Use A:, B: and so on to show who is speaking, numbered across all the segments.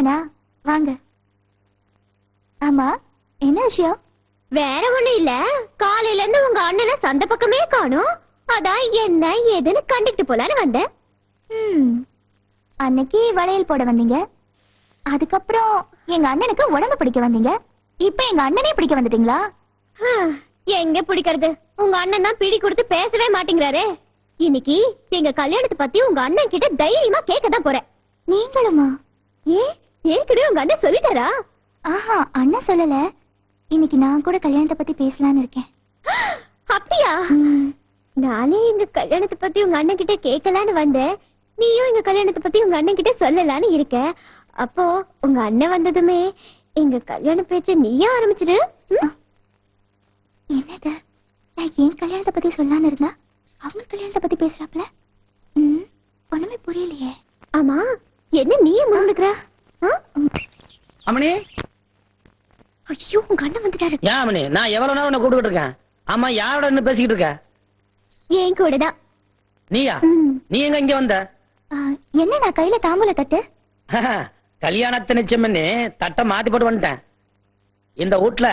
A: நீங்கதானா வாங்க. ஆமா என்ன விஷயம்?
B: வேற ஒண்ணு இல்ல. காலையில இருந்து உங்க அண்ணனை சந்த பக்கமே காணோம். அதான் என்ன ஏதுன்னு கண்டுக்கிட்டு போலான்னு வந்தேன்.
A: ம், அன்னைக்கு வளையல் போட வந்தீங்க. அதுக்கப்புறம் எங்க அண்ணனுக்கு உடம்பு பிடிக்க வந்தீங்க. இப்ப எங்க அண்ணனே பிடிக்க வந்துட்டீங்களா?
B: எங்க பிடிக்கிறது? உங்க அண்ணன் தான் பிடி கொடுத்து பேசவே மாட்டேங்கிறாரே. இன்னைக்கு எங்க கல்யாணத்தை பத்தி உங்க அண்ணன் கிட்ட தைரியமா கேட்க தான் போறேன்.
A: நீங்களுமா?
B: ஏ ஏற்கனவே உங்க அண்ணன் சொல்லிட்டாரா?
A: ஆஹா அண்ணன் சொல்லல. இன்னைக்கு நான் கூட கல்யாணத்தை பத்தி பேசலாம்னு இருக்கேன்.
B: அப்படியா? நானே எங்க கல்யாணத்தை பத்தி உங்க அண்ணன் கிட்ட கேட்கலான்னு வந்தேன். நீயும் எங்க கல்யாணத்தை பத்தி உங்க அண்ணன் கிட்ட சொல்லலான்னு இருக்க. அப்போ உங்க அண்ணன் வந்ததுமே எங்க கல்யாண பேச்ச நீயே ஆரம்பிச்சிடு?
A: என்னது? நான் ஏன் கல்யாணத்தை பத்தி சொல்லலாம்னு இருந்தா அவங்க கல்யாணத்தை பத்தி பேசுறாப்ல? ம், ஒண்ணுமே புரியலையே.
B: ஆமா என்ன நீயே முன்னுக்குற
C: அம்மணி?
B: ஐயோ உங்க அண்ணன் வந்துட்டாரு.
C: ஏன் அம்மணி? நான் எவ்வளவு நேரம் உன்னை கூப்பிட்டு இருக்கேன். ஆமா யாரோட நின்னு பேசிக்கிட்டு இருக்க?
B: என் கூட தான்
C: நீயா நீ எங்க இங்க வந்த?
A: என்ன நான் கையில தாம்பூல தட்டு?
C: கல்யாணத்தை நிச்சயம் பண்ணி தட்டை மாத்தி போட்டு வந்துட்டேன். இந்த வீட்ல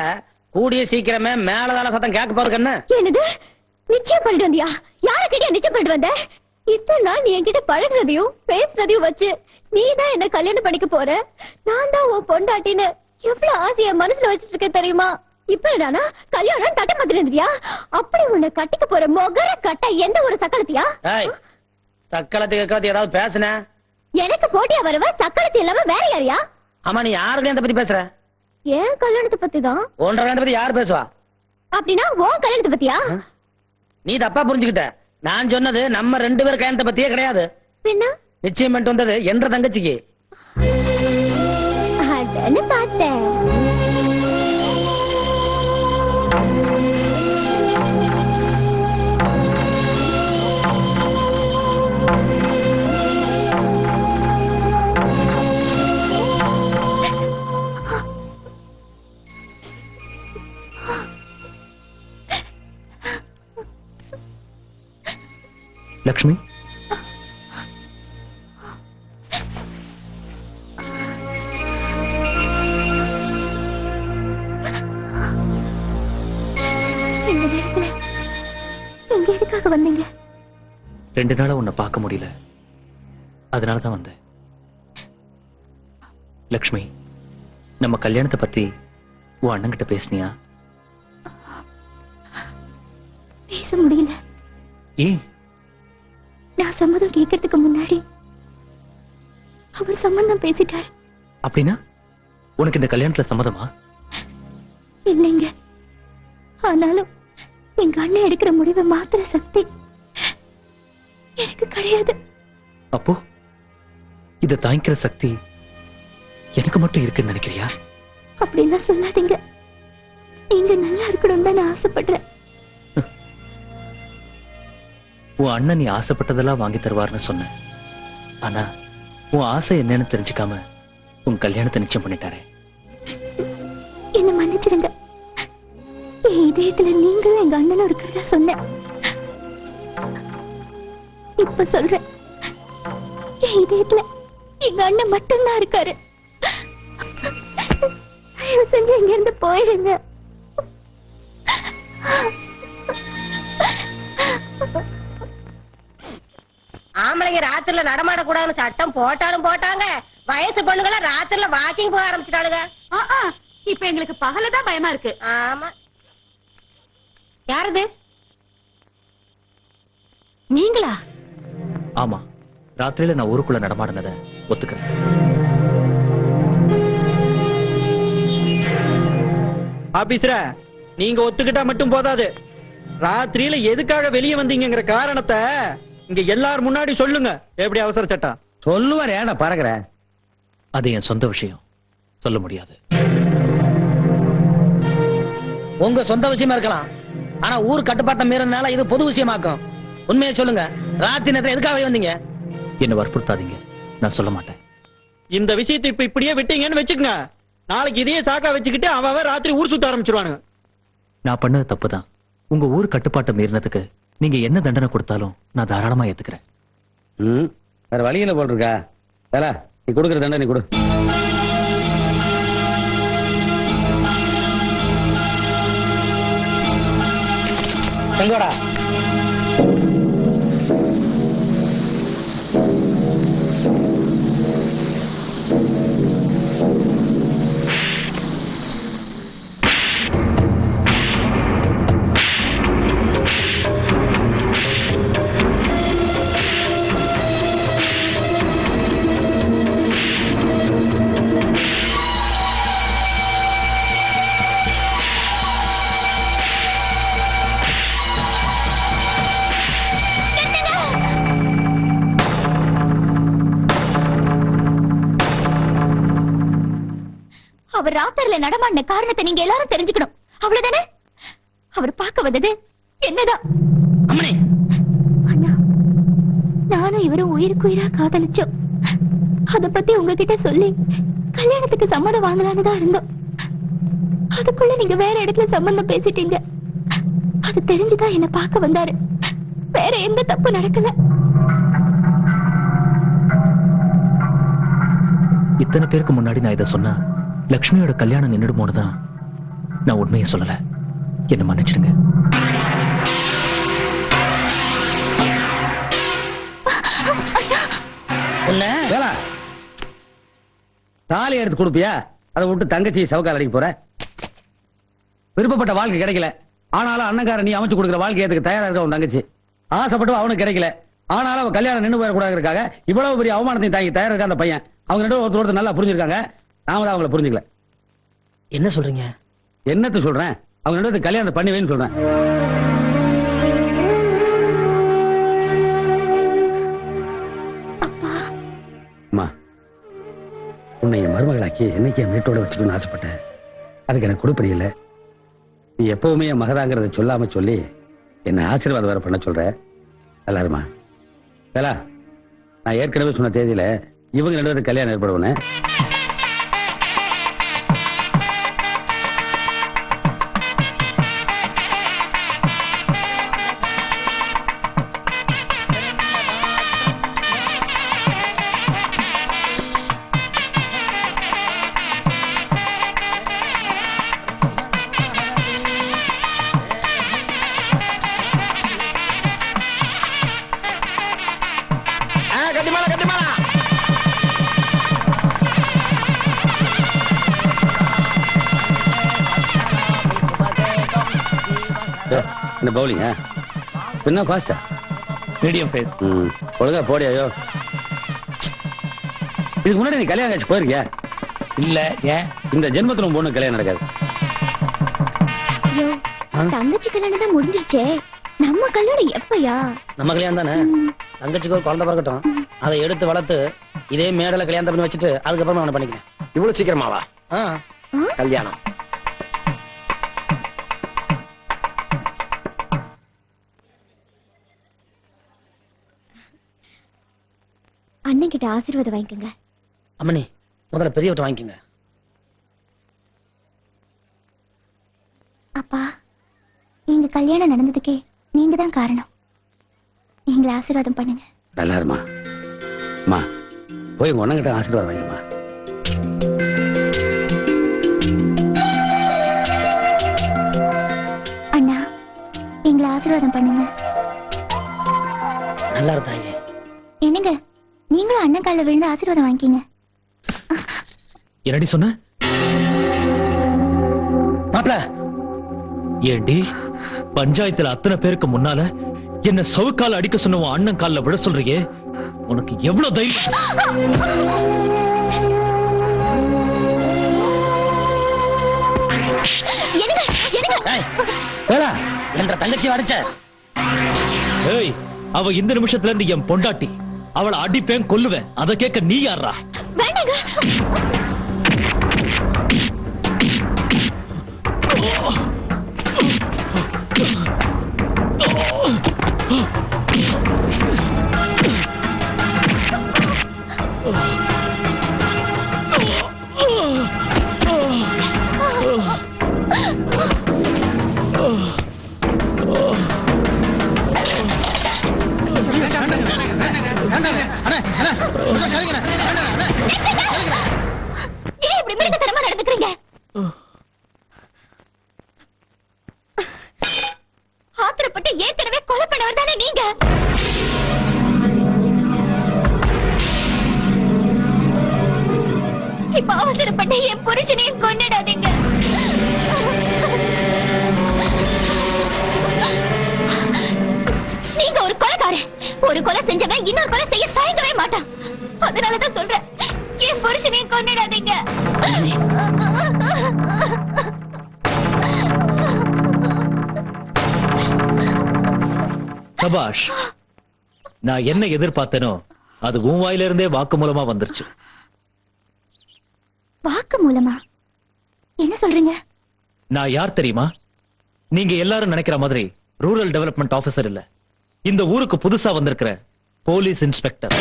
C: கூடிய சீக்கிரமே மேலதான சத்தம் கேட்க போறது கண்ணு.
B: என்னது? நிச்சயம் பண்ணிட்டு வந்தியா? யார கிட்ட நிச்சயம் பண்ணிட்டு வந்த? இத்தனை நாள் நீ என்கிட்ட பழகுனதையும் பேசுனதையும் வச்சு நீ தான் என்ன கல்யாணம் பண்ணிக்க போற? நான் தான் உன் பொண்டாட்டின்னு எவ்வளவு ஆசைய மனசுல வச்சிட்டு இருக்க தெரியுமா? இப்ப என்னடா கல்யாணம் தட்ட மாத்திருந்தியா அப்படி உன்னை கட்டிக்க போற மொகர கட்ட எந்த ஒரு சக்கலத்தியா
C: ஏய் சக்களத்துக்கு கிளத்து ஏதாவது பேசுன?
B: எனக்கு போட்டியா வரவ? சக்கலத்தி இல்லாம வேற யாரியா?
C: ஆமா நீ யாரு கல்யாணத்தை பத்தி பேசுற?
B: ஏன் கல்யாணத்தை பத்தி தான்
C: ஒன்றரை கல்யாணத்தை பத்தி யார் பேசுவா?
B: அப்படின்னா உன் கல்யாணத்தை பத்தியா?
C: நீ தப்பா புரிஞ்சுக்கிட்ட. நான் சொன்னது நம்ம ரெண்டு பேர் கல்யாணத்தை பத்தியே கிடையாது.
B: பின்ன?
C: நிச்சயம் வந்தது என்ற தங்கச்சிக்கு.
B: பார்த்தேன்.
A: எதுக்காக வந்தீங்க?
D: ரெண்டு நாளா உன்னை பார்க்க முடியல. அதனால தான் வந்தேன். லக்ஷ்மி நம்ம கல்யாணத்தை பத்தி உன் அண்ணன்கிட்ட பேசுனியா?
A: பேச முடியல.
D: ஏன்?
A: நான் சம்மதம் கேட்கறதுக்கு முன்னாடி அவர் சம்மந்தம் பேசிட்டாரு.
D: அப்படின்னா உனக்கு இந்த கல்யாணத்துல சம்மதமா?
A: இல்லைங்க. ஆனாலும் எங்க அண்ணன் எடுக்கிற முடிவை மாத்திர சக்தி. எனக்கு கிடையாது.
D: அப்போ இதை தாங்கிக்கிற சக்தி எனக்கு மட்டும் இருக்குன்னு நினைக்கிறியா?
A: அப்படிலாம் சொல்லாதீங்க. நீங்க நல்லா இருக்கணும் தான் நான் ஆசைப்படுறேன்.
D: உன் அண்ணன் நீ ஆசைப்பட்டதெல்லாம் வாங்கி தருவார்னு சொன்ன ஆனா உன் ஆசை என்னன்னு தெரிஞ்சுக்காம உன் கல்யாணத்தை நிச்சயம் பண்ணிட்டாரே.
A: இதயத்துல நீங்களும் எங்க அண்ணனும் இருக்கிறதா சொன்னேன். இப்ப சொல்றேன். என் இதயத்துல எங்க அண்ணன் மட்டும்தான் இருக்காரு. செஞ்சு இங்க இருந்து போயிடுங்க.
E: ஆம்பளைங்க ராத்திரில நடமாட கூடாதுன்னு சட்டம் போட்டாலும் போட்டாங்க. வயசு பொண்ணுங்கள ராத்திரில வாக்கிங் போக ஆரம்பிச்சிட்டாளுங்க.
F: இப்ப எங்களுக்கு பகல தான் பயமா இருக்கு.
E: ஆமா.
F: யாரது? நீங்களா?
D: ஆமா. ராத்திரியில நான் ஊருக்குள்ள நடமாடினத ஒத்துக்கிறேன்.
G: ஆபீசர நீங்க ஒத்துக்கிட்டா மட்டும் போதாது. ராத்திரியில எதுக்காக வெளியே வந்தீங்கங்கிற காரணத்தை இங்க எல்லார் முன்னாடி சொல்லுங்க. எப்படி அவசர சட்டம்?
C: சொல்லுவார் ஏன்னா பறக்குறேன்
D: அது என் சொந்த விஷயம். சொல்ல முடியாது.
C: உங்க சொந்த விஷயமா இருக்கலாம். ஆனா ஊர் கட்டுப்பாட்டை மீறதுனால இது பொது விஷயமாக்கும். உண்மையை சொல்லுங்க. ராத்திரி நேரத்துல எதுக்காக வந்தீங்க?
D: என்ன வற்புறுத்தாதீங்க. நான் சொல்ல மாட்டேன்.
G: இந்த விஷயத்தை இப்ப இப்படியே விட்டீங்கன்னு வச்சுக்கங்க. நாளைக்கு இதையே சாக்கா வச்சுக்கிட்டு அவன் ராத்திரி ஊர் சுத்த ஆரம்பிச்சிருவானுங்க.
D: நான் பண்ணது தப்புதான். உங்க ஊர் கட்டுப்பாட்டை மீறினதுக்கு நீங்க என்ன தண்டனை கொடுத்தாலும் நான் தாராளமா ஏத்துக்கிறேன்.
C: ம் வேற வழியில போட்டிருக்கா. வேலை நீ கொடுக்குற தண்டனை கொடு. 成哥 을.
A: அவர் ராத்திரில நடமாடின காரணத்தை நீங்க எல்லாரும் தெரிஞ்சுக்கணும். அவ்வளவுதானே? அவர் பார்க்க வந்தது என்னதான்? அண்ணா நானும் இவரும் உயிருக்கு உயிரா காதலிச்சோம். அத பத்தி உங்ககிட்ட சொல்லி கல்யாணத்துக்கு சம்மதம் வாங்கலான்னு தான் இருந்தோம். அதுக்குள்ள நீங்க வேற இடத்துல சம்பந்தம் பேசிட்டீங்க. அது தெரிஞ்சுதான் என்ன பார்க்க வந்தாரு. வேற எந்த தப்பு நடக்கல.
D: இத்தனை பேருக்கு முன்னாடி நான் இதை சொன்னா லக்ஷ்மியோட கல்யாணம் நின்றுடுமோன்னு தான் நான் உண்மையை சொல்லல. என்ன மன்னிச்சிடுங்க.
C: தாலி எடுத்து கொடுப்பியா? அதை விட்டு தங்கச்சி சவுக்கால் அடிக்க போற? விருப்பப்பட்ட வாழ்க்கை கிடைக்கல. ஆனாலும் அண்ணங்காரன் நீ அமைச்சு கொடுக்குற வாழ்க்கை ஏத்துக்கு தயாரா இருக்க உன் தங்கச்சி. ஆசைப்பட்டு அவனுக்கு கிடைக்கல. ஆனாலும் அவன் கல்யாணம் நின்று போயிடக்கூடாதுக்காக இவ்வளவு பெரிய அவமானத்தையும் தாங்கி தயாரா இருக்க அந்த பையன். அவங்க ரெண்டு பேரும் ஒருத்தர் ஒருத்தர் நல்லா புரிஞ்சிருக்காங்க. நாம தான் அவங்கள புரிஞ்சுக்கல.
H: என்ன சொல்றீங்க?
C: என்னத்த சொல்றேன்? அவங்க பேருக்கு கல்யாணம் பண்ணி வைன்னு சொல்றேன் அம்மா உன்னை என் மருமகளாக்கி என்னைக்கு என் வீட்டோட வச்சுக்கணும்னு ஆசைப்பட்டேன். அதுக்கு எனக்கு கொடுப்படி இல்லை. நீ எப்பவுமே என் மகதாங்கிறத சொல்லாம சொல்லி என்னை ஆசீர்வாதம் வேற பண்ண சொல்ற. நல்லா இருமா? வேலா நான் ஏற்கனவே சொன்ன தேதியில இவங்க ரெண்டு பேரும் கல்யாணம் ஏற்படுவனே
H: கட்டிமாலா கட்டிமாலா
C: இந்த பவுலிங்க என்ன ஃபாஸ்டா
D: மீடியம் ஃபேஸ்
C: ம். ஒழுங்கா போடி ஐயோ. இதுக்கு முன்னாடி நீ கல்யாணம் ஆச்சு போயிருக்கியா?
D: இல்ல ஏன்?
C: இந்த ஜென்மத்துல பொண்ணு கல்யாணம் நடக்காது.
A: தங்கச்சி கல்யாணம் தான் முடிஞ்சிருச்சே. நம்ம கல்யாணம் எப்பயா?
H: நம்ம கல்யாணம் தானே? தங்கச்சிக்கு ஒரு குழந்தை பிறக்கட்டும். அதை எடுத்து வளர்த்து இதே மேடல கல்யாணம் பண்ணி வச்சுட்டு அதுக்கப்புறமா அவனை பண்ணிக்கிறேன்.
G: இவ்வளவு சீக்கிரமாவா
H: ஆ.
G: கல்யாணம்.
A: அண்ணன் கிட்ட ஆசீர்வாதம் வாங்கிக்கோங்க.
H: அம்மனி முதல்ல பெரியவட்ட வாங்கிக்கோங்க.
A: அப்பா எங்க கல்யாணம் நடந்ததுக்கே நீங்க தான் காரணம். எங்களை ஆசீர்வாதம் பண்ணுங்க.
C: நல்லா இருமா. அம்மா போய் உங்க ஒன்னங்கிட்ட ஆசீர்வாதம் வாங்கிமா
A: அண்ணா எங்களை ஆசீர்வாதம் பண்ணுங்க.
H: நல்லா இருந்தாயே
A: என்னங்க நீங்களும் அண்ணன் காலில் விழுந்து ஆசீர்வாதம் வாங்கிக்கிங்க.
D: என்னடி சொன்ன?
H: மாப்பிள
D: ஏண்டி பஞ்சாயத்துல அத்தனை பேருக்கு முன்னால என்ன சவுக்கால அடிக்க சொன்ன உன் அண்ணன் கால்ல விட சொல்றியே? உனக்கு எவ்வளவு தைரியம்?
H: என்ற தங்கச்சி அடிச்ச.
D: ஏய் அவ இந்த நிமிஷத்துல இருந்து என் பொண்டாட்டி. அவளை அடிப்பேன் கொல்லுவேன். அதை கேட்க நீ யாரா
A: ஏன் இப்படி மிருகத்தனமா தானே நீங்க? இப்ப அவசரப்பட்டு என் புருஷனையும் கொண்டாடாதீங்க ஒரு கொலை செஞ்சவன் இன்னொரு கொலை செய்ய தயங்கவே மாட்டான். அதனாலதான் சொல்றேன். என் புருஷனையும் கொண்டுடாதீங்க
D: சபாஷ் நான் என்ன எதிர்பார்த்தேனோ அது உன் வாயிலிருந்தே வாக்கு மூலமா வந்துருச்சு.
A: வாக்கு மூலமா? என்ன சொல்றீங்க?
D: நான் யார் தெரியுமா? நீங்க எல்லாரும் நினைக்கிற மாதிரி ரூரல் டெவலப்மெண்ட் ஆபீசர் இல்ல. இந்த ஊருக்கு புதுசா வந்திருக்கிற போலீஸ் இன்ஸ்பெக்டர்.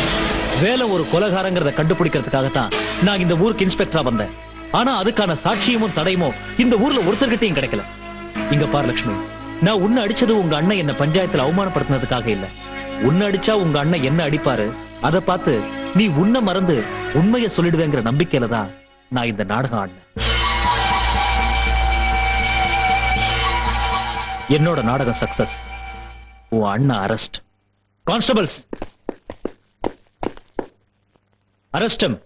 D: வேலை ஒரு கொலகாரங்கிறத கண்டுபிடிக்கிறதுக்காகத்தான் நான் இந்த ஊருக்கு இன்ஸ்பெக்டரா வந்தேன். ஆனா அதுக்கான சாட்சியமும் தடையுமும் இந்த ஊர்ல ஒருத்தர்கிட்டயும் கிடைக்கல. இங்க பார் லட்சுமி நான் உன்னை அடிச்சது உங்க அண்ணன் என்ன பஞ்சாயத்துல அவமானப்படுத்தினதுக்காக இல்ல. உன்னை அடிச்சா உங்க அண்ணன் என்ன அடிப்பாரு? அதை பார்த்து நீ உன்னை மறந்து உண்மையை சொல்லிடுவேங்கிற நம்பிக்கையில தான் நான் இந்த நாடகம் ஆடினேன். என்னோட நாடகம் சக்சஸ். உன் அண்ணா அரெஸ்ட் கான்ஸ்டபிள்ஸ் அரெஸ்டம்